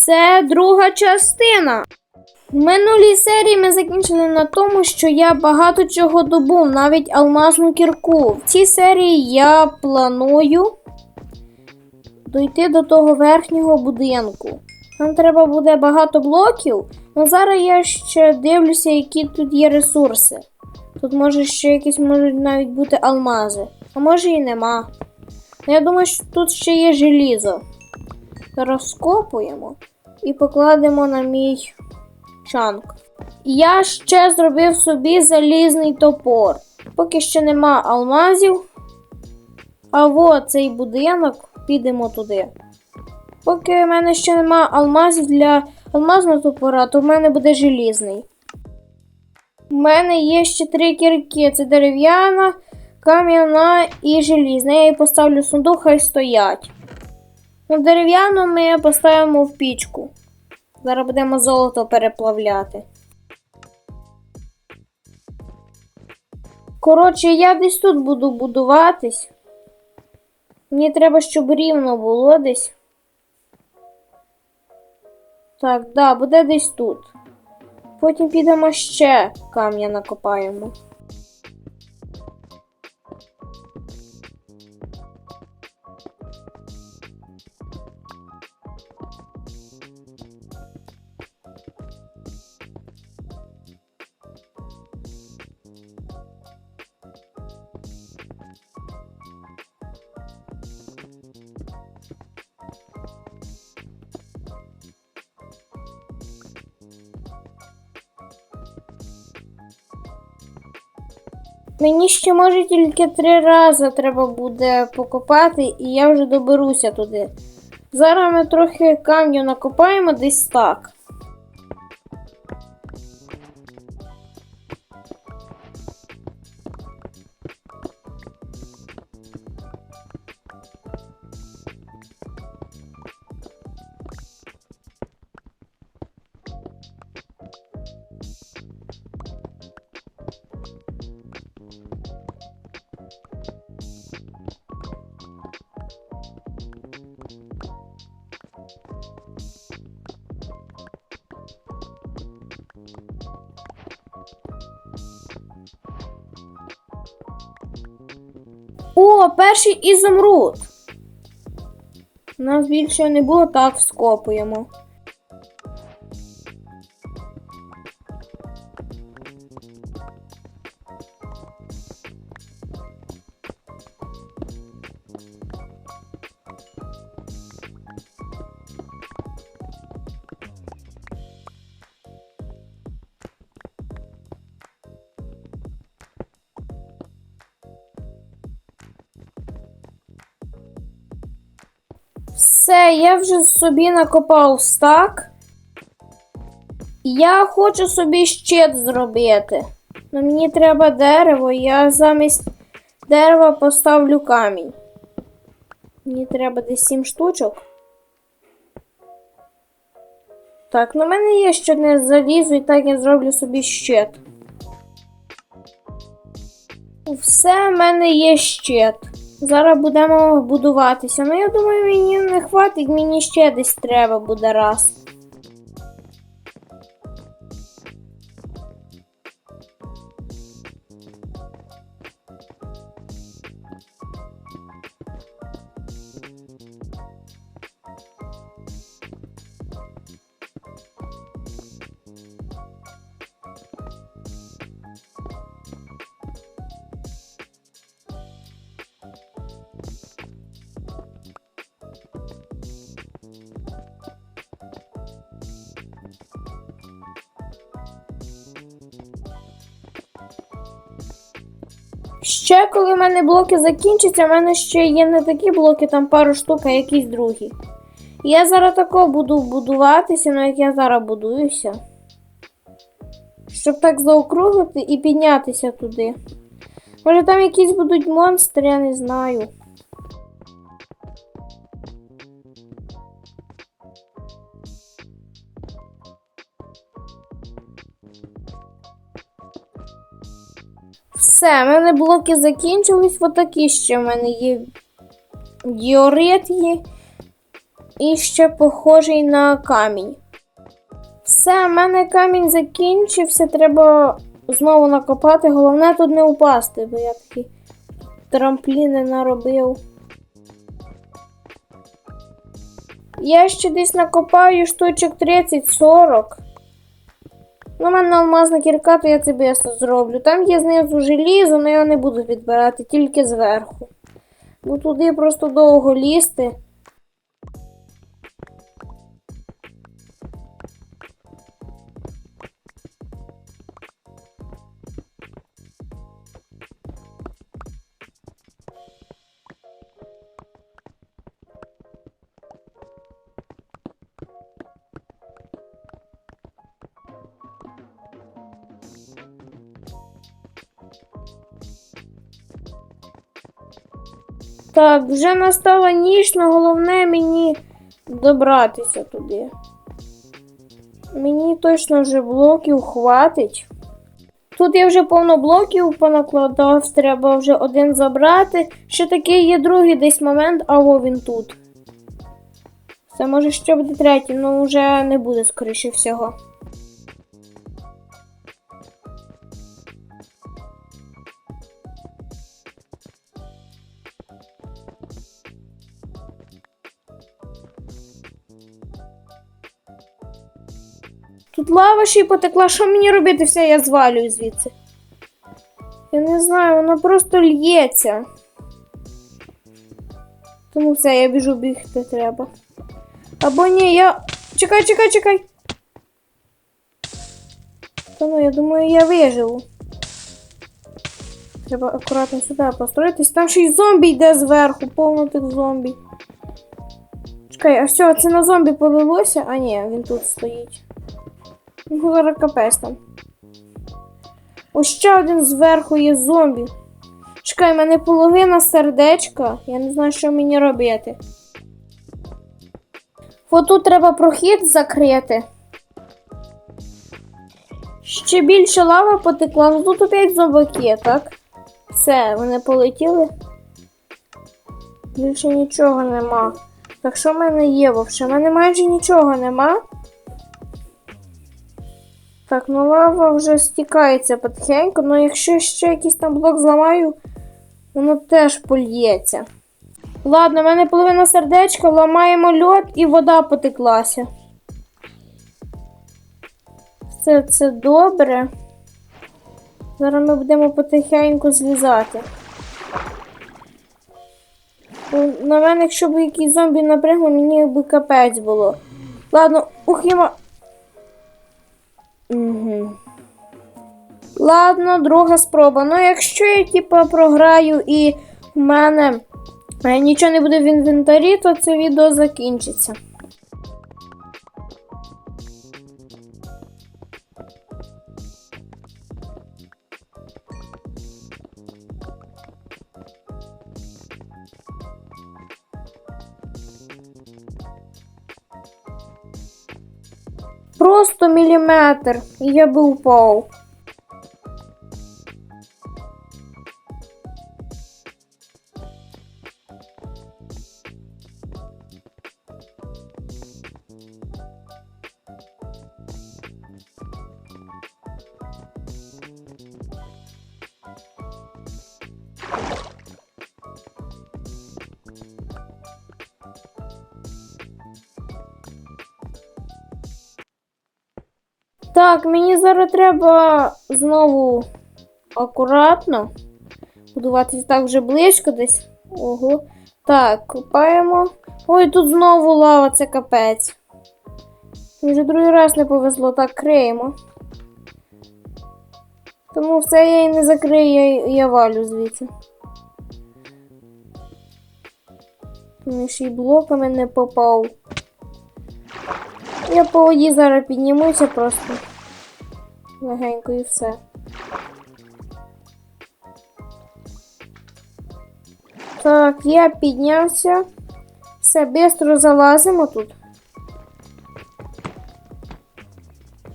це друга частина. В минулій серії ми закінчили на тому, що я багато чого добув, навіть алмазну кірку. В цій серії я планую дойти до того верхнього будинку. Нам треба буде багато блоків, але зараз я ще дивлюся, які тут є ресурси. Тут може ще якісь можуть навіть бути алмази, а може і нема. Я думаю, що тут ще є желізо. Розкопуємо і покладемо на мій чанк. Я ще зробив собі залізний топор. Поки ще нема алмазів. А от цей будинок, підемо туди. Поки в мене ще нема алмазів для алмазного топора, то в мене буде желізний. У мене є ще три кірки: це дерев'яна, кам'яна і желізна. Я її поставлю в сундук, хай стоять. Ну, дерев'яну ми поставимо в пічку. Зараз будемо золото переплавляти. Коротше, я десь тут буду будуватись. Мені треба, щоб рівно було десь. Так, да, буде десь тут. Потім підемо ще камня накопаємо. Мені ще може тільки три рази треба буде покопати, і я вже доберуся туди. Зараз ми трохи камню накопаємо десь так. О, перший ізумруд. Нас більше не було, так скопуємо. Все, я вже собі накопав стак. Я хочу собі щит зробити. Но мені треба дерево, я замість дерева поставлю камінь. Мені треба десь 7 штучок. Так, на мене є ще не залізу, і так я зроблю собі щит. Все, в мене є щит. Зараз будемо будуватися. Ну, я думаю, мені не хватить, мені ще десь треба буде раз. Ще коли в мене блоки закінчаться, в мене ще є не такі блоки, там пару штук, а якісь другі. Я зараз тако буду будуватися, ну як я зараз будуюся. Щоб так заокруглити і піднятися туди. Може там якісь будуть монстри, я не знаю. Все, в мене блоки закінчились. Отакі ще в мене є діорит є. і ще похожий на камінь. Все, в мене камінь закінчився, треба знову накопати. Головне тут не упасти, бо я такі трампліни наробив. Я ще десь накопаю штучок 30-40. Ну, мене алмазна кірка, то я це бесно зроблю. Там є знизу желізо, але я не буду відбирати, тільки зверху. Бо туди просто довго лізти. Так, вже настала ніч, але головне мені добратися туди. Мені точно вже блоків хватить. Тут я вже повно блоків понакладав, треба вже один забрати. Ще такий є другий десь момент, а во він тут. Це може ще буде третій, але вже не буде, скоріше всього. Лава ще й потекла, що мені робити? Все, я звалюю звідси. Я не знаю, воно просто лється. Тому все, я біжу бігти треба. Або ні, я. Чекай, чекай, чекай. Та ну, я думаю, я виживу. Треба акуратно сюди построїтись. Там ще й зомбі йде зверху, повно тих зомбі. Чекай, а все, це на зомбі полилося? А ні, він тут стоїть. Зараз капець там. Ось ще один зверху є зомбі. Чекай, в мене половина сердечка. Я не знаю, що мені робити. Тут треба прохід закрити. Ще більше лава потекла. Ну тут опять зомбаки, так? Все, вони полетіли. Більше нічого нема. Так що в мене є вовше? У мене майже нічого нема. Так, ну лава вже стікається потихеньку, але якщо ще якийсь там блок зламаю, воно теж польється. Ладно, в мене половина сердечка, ламаємо льод і вода потеклася. Все це добре. Зараз ми будемо потихеньку злізати. На мене, якщо б якийсь зомбі напрягли, мені би капець було. Ладно, ух, я... Угу. Ладно, друга спроба. Ну, якщо я типа програю і в мене е, нічого не буде в інвентарі, то це відео закінчиться. Просто міліметр, і я би упав. Так, мені зараз треба знову акуратно будуватися так вже близько десь. Ого. Так, копаємо. Ой, тут знову лава, це капець. Вже другий раз не повезло, так криємо. Тому все я і не закрию, я, я валю звідси. Тому ще й блоками не попав. Я по воді зараз піднімуся просто. Легенько і все. Так, я піднявся. Все, швидко залазимо тут.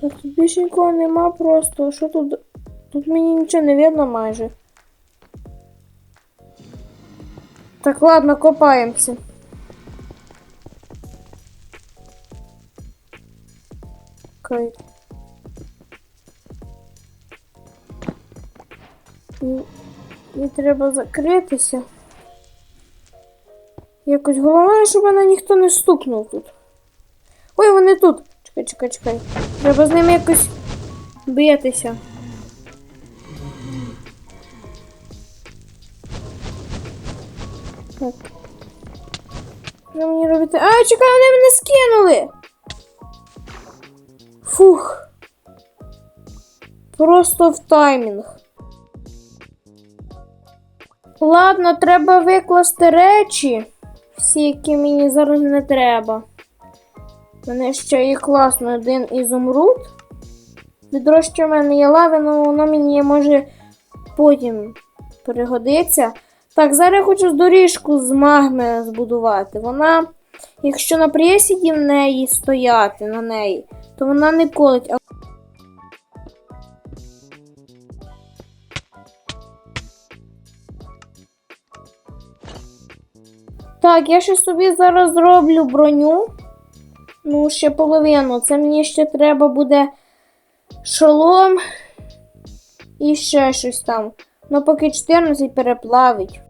Так, тут більше нікого нема просто. Що тут? Тут мені нічого не видно майже. Так, ладно, копаємося. І, і треба закритися. Якось головне, щоб мене ніхто не стукнув тут. Ой, вони тут. Чекай, чекай, чекай. Треба з ними якось битися. Так. Що мені робити? А, чекай, вони мене скинули. Фух. Просто в таймінг. Ладно, треба викласти речі. Всі, які мені зараз не треба. У мене ще є класно один ізумруд. Відро, в мене є лави, але воно мені може потім пригодиться. Так, зараз я хочу доріжку з магми збудувати. Вона, якщо на присіді в неї стояти на неї, то вона не колить. Так, я ще собі зараз зроблю броню. Ну, ще половину. Це мені ще треба буде шолом і ще щось там. Ну, поки 14 переплавить.